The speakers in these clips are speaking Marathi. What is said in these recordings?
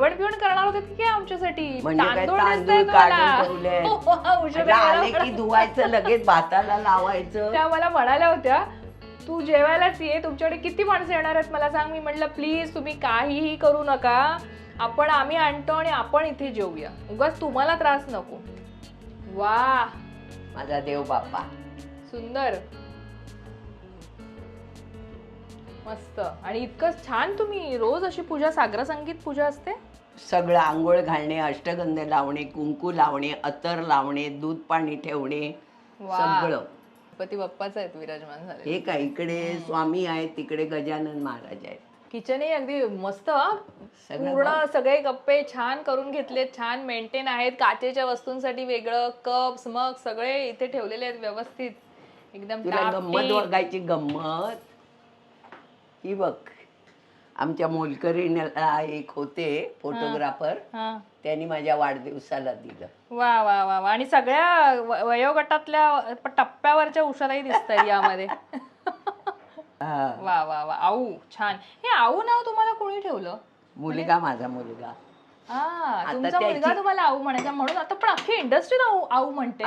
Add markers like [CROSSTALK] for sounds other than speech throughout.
जेवण बिवण करणार होते की काय आमच्यासाठी? म्हणजे काय तांदूळ तांदूळ दिसतायत काढून मला. ठेवले हो, हो, उशिरा आता आले गेला की मला. धुवायचं लगेच भाताला लावायचं. त्या मला म्हणाल्या होत्या तू जेवायलाच ये तुमच्याकडे किती माणसं येणार आहेत? मला सांग. मी म्हटलं प्लीज तुम्ही काहीही करू नका. आपण आम्ही आणतो आणि आपण इथे जेवूया. उगाच तुम्हाला त्रास नको. वा माझा देव बाप्पा. सुंदर. मस्त. आणि इतकं छान तुम्ही रोज अशी पूजा सागर संगीत पूजा असते? सगळं आंघोळ घालणे अष्टगंध लावणे कुंकू लावणे अतर लावणे दूध पाणी ठेवणे. सगळं. गणपती बाप्पाच आहेत विराजमान झाले हे काय इकडे स्वामी आहेत तिकडे गजानन महाराज आहेत. किचनही अगदी मस्त हं. सगळं पूर्ण सगळे कप्पे छान करून घेतलेत छान मेंटेन आहेत. काचेच्या वस्तूंसाठी वेगळं कप्स मग सगळे इथे ठेवलेले आहेत व्यवस्थित. एकदम तुला टापटीप. गंमत बघायची गंमत. ही बघ. आमच्या मोलकरीला एक होते फोटोग्राफर. हा. त्यांनी माझ्या वाढदिवसाला दिलं. वा वा वा वा. आणि सगळ्या व- वयोगटातल्या प- टप्प्यावरच्या उषाराही दिसत यामध्ये. [LAUGHS] हा. वा वा वा. आऊ छान. हे आऊ नाव तुम्हाला कोणी ठेवलं? मुलगा माझा मुलगा. तुमचा मुलगा त्याची- तुम्हाला आऊ म्हणायचा म्हणून आता पण अख्खी इंडस्ट्री आऊ आऊ म्हणते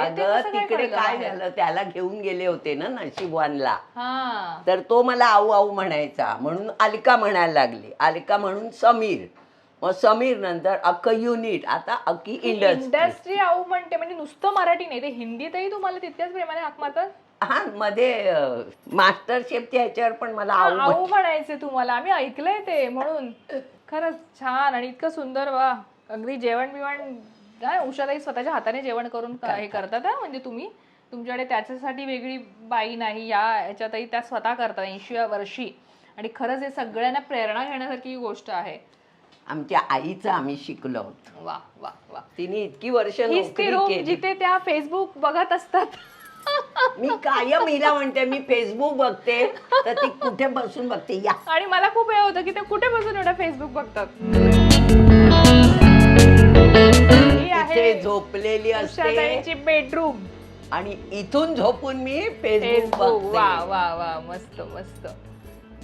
तिकडे काय? झालं? त्याला घेऊन गेले होते ना नशिबवानला. हा. तर तो मला आऊ आऊ म्हणायचा. म्हणून अलका म्हणायला लागली. अलका म्हणून समीर. मग समीर नंतर अख्खं युनिट आता अख्खी इंडस्ट्री इंडस्ट्री आऊ म्हणते म्हणजे नुसतं मराठी नाही. ते हिंदीतही तुम्हाला तितक्याच प्रेमाने हाक मारतात? हा मध्ये मास्टर शेफच्या ह्याच्यावर पण मला आऊ म्हणायचे तुम्हाला. आम्ही ऐकलंय ते म्हणून. खरंच छान आणि इतकं सुंदर वा अगदी जेवण बिवण काय उषाताई स्वतःच्या हाताने जेवण करून का- हे करतात. हा म्हणजे तुम्ही तुमच्याकडे त्याच्यासाठी वेगळी बाई नाही या ह्याच्यातही त्या स्वतः करतात ऐंशी वर्षी. आणि खरंच हे सगळ्यांना प्रेरणा घेण्यासारखी गोष्ट आहे. आमच्या आईचं आम्ही शिकलो. वा वा वा. तिने इतकी वर्ष हीच ती नोकरी रूम केली. जिथे त्या फेसबुक बघत असतात. मी कायम हिला म्हणते मी फेसबुक बघते तर ती कुठे बसून बघते? या. आणि मला खूप हे होतं की ते कुठे बसून एवढं फेसबुक बघतात. ही आहे झोपलेली असते. उषाताईंची बेडरूम आणि इथून झोपून मी फेसबुक फेसबुक वा बघते. वा वा मस्त मस्त.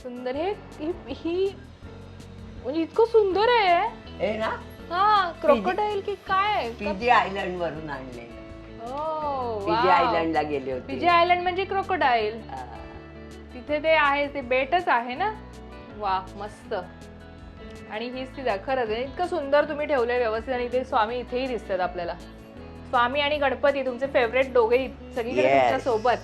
सुंदर हे ही- ही म्हणजे इतकं सुंदर आहे. हे ना? हा क्रोकोडाईल की काय पीजी आयलंड वरून आणलेलं. पीजी आयलंडला गेले होते. पीजे आयलंड म्हणजे क्रोकोडाईल. तिथे ते आहे ते बेटच आहे ना? वा मस्त. आणि हीच ती खरंच आहे इतकं सुंदर तुम्ही ठेवलंय व्यवस्थित आणि ते स्वामी इथेही दिसतात आपल्याला. स्वामी आणि गणपती तुमचे फेवरेट दोघे सगळीकडे. तुमच्यासोबत.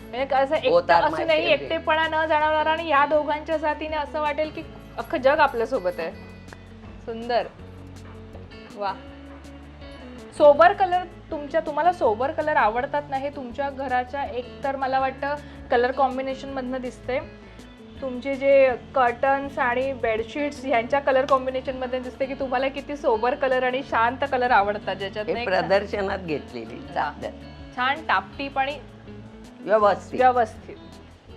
म्हणजे असं एकटं असूनही. एकटेपणा न जाणवणारा आणि या दोघांच्या साथीने असं वाटेल की अख्खं जग आपल्यासोबत आहे. सुंदर. वा. सोबर कलर तुमच्या तुम्हाला सोबर कलर आवडतात ना हे तुमच्या घराच्या एक तर मला वाटतं कलर कॉम्बिनेशन मधनं दिसते तुमचे जे कर्टन्स आणि बेडशीट्स यांच्या कलर कॉम्बिनेशनमध्ये दिसते की तुम्हाला किती सोबर कलर आणि शांत कलर आवडतात ज्याच्यात प्रदर्शनात घेतलेली. छान टापटीप आणि व्यवस्थित. व्यवस्थित.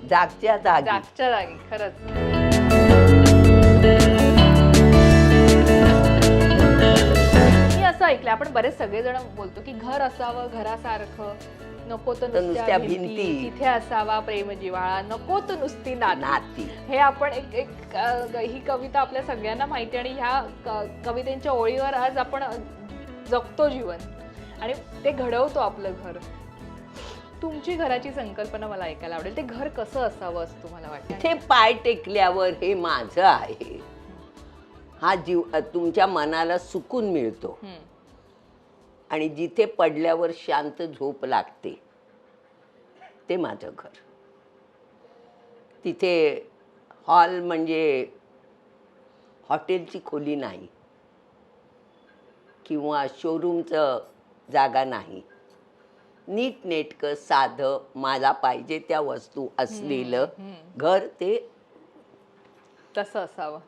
जागच्या जागी. जागच्या जागी खरंच. आपण बरेच सगळेजण बोलतो की घर असावं घरासारखं. नको तर नुसत्या भिंती. तिथे असावा प्रेम जिव्हाळा नको तर नुसती नाती. हे आपण एक एक ही कविता आपल्या सगळ्यांना माहिती आणि ह्या कवितेच्या ओळीवर आज आपण जगतो जीवन. आणि ते घडवतो आपलं घर. तुमची घराची संकल्पना मला ऐकायला आवडेल. ते घर कसं असावं असं तुम्हाला वाटतं? इथे पाय टेकल्यावर हे माझं आहे. हा जीव तुमच्या मनाला सुकून मिळतो. आणि जिथे पडल्यावर शांत झोप लागते ते माझं घर. तिथे हॉल म्हणजे हॉटेलची खोली नाही किंवा शोरूमचं जागा नाही. नीटनेटकं साधं मला पाहिजे त्या वस्तू असलेलं घर ते तसं असावं.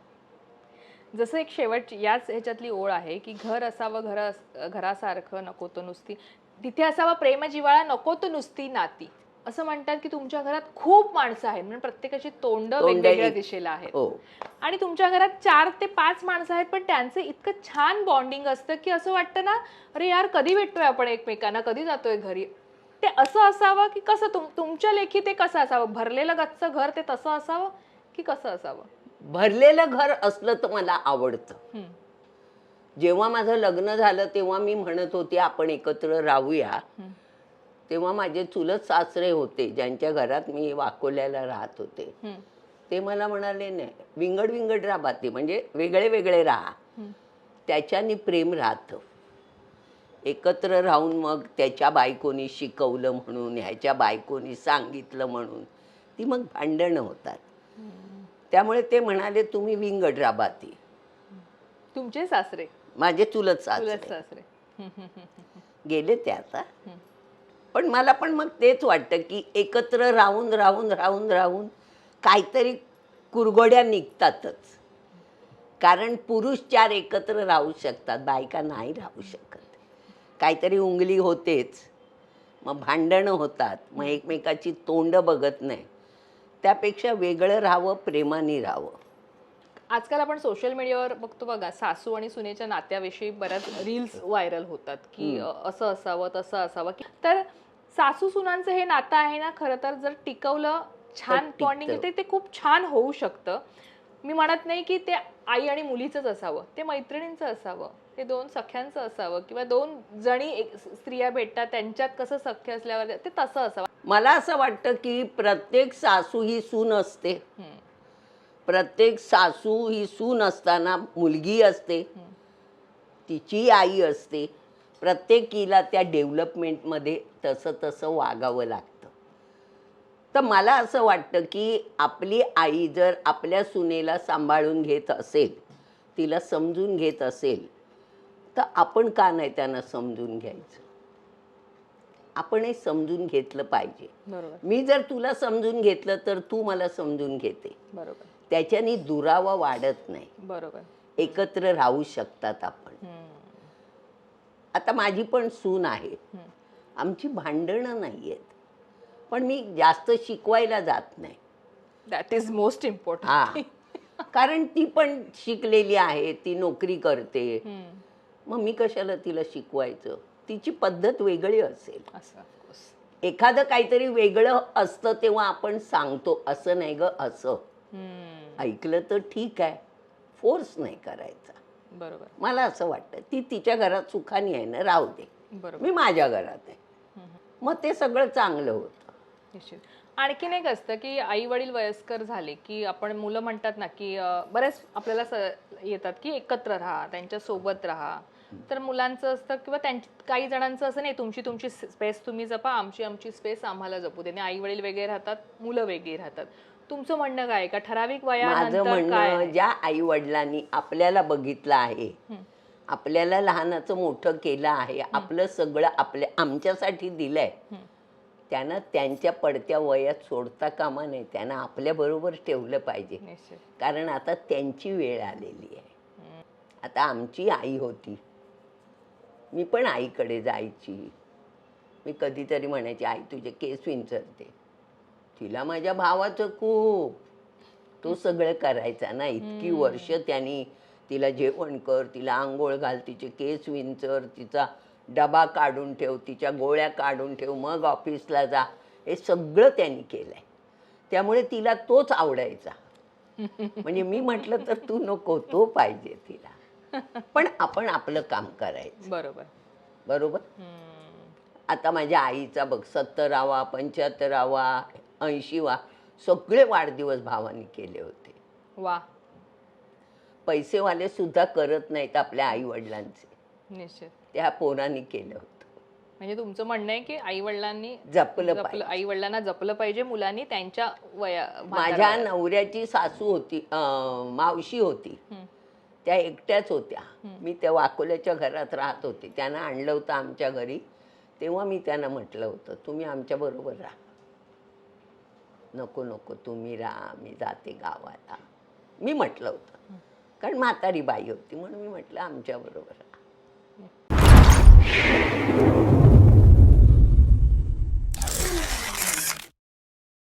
जसं एक शेवट याच ह्याच्यातली ओळ आहे की घर असावं घर घरासारखं नको तो नुसती. तिथे असावा प्रेम जिव्हाळा नको तो नुसती नाती. असं म्हणतात की तुमच्या घरात खूप माणसं आहेत म्हणजे प्रत्येकाची तोंड वेगवेगळ्या दिशेला आहेत. हो. आणि तुमच्या घरात चार ते पाच माणसं आहेत पण त्यांचं इतकं छान बॉन्डिंग असतं की असं वाटतं ना अरे यार कधी भेटतोय आपण एकमेकांना? कधी जातोय घरी? ते असं असावं की कसं तुम तुमच्या लेखी ते कसं असावं? भरलेलं गच्च घर ते तसं असावं की कसं असावं? भरलेलं घर असलं तर मला आवडतं. जेव्हा माझं लग्न झालं तेव्हा मी म्हणत होते आपण एकत्र राहूया. तेव्हा माझे चुलत सासरे होते ज्यांच्या घरात मी वाकोल्याला राहत होते. ते मला म्हणाले नाही विंगड विंगड राहा बाती म्हणजे वेगळे वेगळे राहा. त्याच्यानी प्रेम राहतं. एकत्र राहून मग त्याच्या बायकोनी शिकवलं म्हणून ह्याच्या बायकोनी सांगितलं म्हणून ती मग भांडणं होतात. त्यामुळे ते म्हणाले तुम्ही विंगड राहा बाती तुमचे सासरे? माझे चुलत चुलत सासरे. सासरे हम्म, हम्म, हम्म, हम्म. गेले ते आता. हम्म. पण मला पण मग तेच वाटतं की एकत्र राहून राहून राहून राहून काहीतरी कुरघोड्या निघतातच. कारण पुरुष चार एकत्र राहू शकतात बायका नाही राहू शकत. काहीतरी उंगली होतेच मग भांडणं होतात मग एकमेकाची तोंड बघत नाही. त्यापेक्षा वेगळं राहावं प्रेमाने राहावं. आजकाल आपण सोशल मीडियावर बघतो बघा सासू आणि सुनेच्या नात्याविषयी बऱ्याच रील्स व्हायरल होतात की असं असावं तसं असावं. तर सासू सुनांचं हे नातं आहे ना खरं तर जर टिकवलं छान. बॉन्डिंग ते ते खूप छान होऊ शकतं. मी म्हणत नाही की ते आई आणि मुलीचंच असावं ते मैत्रिणींचं असावं ते दोन सख्यांचं असावं किंवा दोन जणी एक स्त्रिया भेटतात त्यांच्यात कसं सख्य असल्यावर ते तसं असावं. मला असं वाटतं की प्रत्येक सासू ही सून असते. प्रत्येक सासू ही सून असताना मुलगी असते. तिची आई असते. प्रत्येकीला त्या डेव्हलपमेंटमध्ये तसं तसं वागावं लागतं. तर मला असं वाटतं की आपली आई जर आपल्या सुनेला सांभाळून घेत असेल तिला समजून घेत असेल तर आपण का नाही त्यांना समजून घ्यायचं? आपणही समजून घेतलं पाहिजे. बरोबर. मी जर तुला समजून घेतलं तर तू मला समजून घेते. बरोबर. त्याच्याने दुरावा वाढत नाही. बरोबर. एकत्र राहू शकतात आपण. आता माझी पण सून आहे. आमची भांडणं नाही आहेत पण मी जास्त शिकवायला जात नाही. दॅट इज मोस्ट इम्पॉर्टंट हा. कारण ती पण शिकलेली आहे ती नोकरी करते. मग मी कशाला तिला शिकवायचं? तिची पद्धत वेगळी असेल. एखादं काहीतरी वेगळं असतं तेव्हा आपण सांगतो असं नाही ग असं. ऐकलं तर ठीक आहे. फोर्स नाही करायचा. बरोबर. मला असं वाटतं ती तिच्या घरात सुखाने आहे ना राहू दे. बरोबर. मी माझ्या घरात आहे. मग ते सगळं चांगलं होतं. निश्चित. आणखीन एक असतं की आई वडील वयस्कर झाले की आपण मुलं म्हणतात ना की बरेच आपल्याला येतात की एकत्र राहा त्यांच्यासोबत राहा. तर मुलांचं असतं किंवा त्यांची काही जणांचं असं नाही तुमची तुमची स्पेस तुम्ही जपा आमची आमची स्पेस आम्हाला जपू दे. आई वडील वेगळे राहतात मुलं वेगळी राहतात. तुमचं म्हणणं काय? का ठराविक माझं वयानंतर काय म्हणणं? ज्या आई वडिलांनी आपल्याला बघितलं आहे. आपल्याला लहानाचं मोठं केलं आहे आपलं सगळं आपल्या आमच्यासाठी दिलंय हं. त्यांना त्यांच्या पडत्या वयात सोडता कामा नये. त्यांना आपल्या बरोबर ठेवलं पाहिजे. निश्चित. कारण आता त्यांची वेळ आलेली आहे. आता आमची आई होती. मी पण आईकडे जायची. मी कधीतरी म्हणायची आई तुझे केस विंचरते. तिला माझ्या भावाचं खूप. तो सगळं करायचा ना इतकी वर्ष त्यांनी तिला जेवण कर तिला आंघोळ घाल तिचे केस विंचर तिचा डबा काढून ठेव तिच्या गोळ्या काढून ठेव मग ऑफिसला जा. हे सगळं त्यांनी केलंय. त्यामुळे तिला तोच आवडायचा. [LAUGHS] म्हणजे मी म्हटलं तर तू नको तो पाहिजे तिला. पण आपण आपलं काम करायचं. बरोबर. बरोबर. आता माझ्या आईचा बघ सत्तरावा पंच्याहत्तरावा ऐंशीवा सगळे वाढदिवस भावानी केले होते. वा. पैसेवाले सुद्धा करत नाहीत आपल्या आई वडिलांचे निश्चित. त्या पोरांनी केलं होतं. म्हणजे तुमचं म्हणणं आहे की आई वडिलांनी जपलं जपलं पाहिजे. आई वडिलांना जपलं पाहिजे मुलांनी त्यांच्या वया माझ्या म्हाताऱ्या नवऱ्याची सासू होती अं, मावशी होती. हं. त्या एकट्याच होत्या. मी त्या वाकोल्याच्या घरात राहत होते. त्यांना आणलं होतं आमच्या घरी. तेव्हा मी त्यांना म्हटलं होतं तुम्ही आमच्या बरोबर राहा. नको नको तुम्ही राहा मी जाते गावाला. मी म्हटलं होतं. कारण म्हातारी बाई होती म्हणून मी म्हटलं आमच्या बरोबर राहा.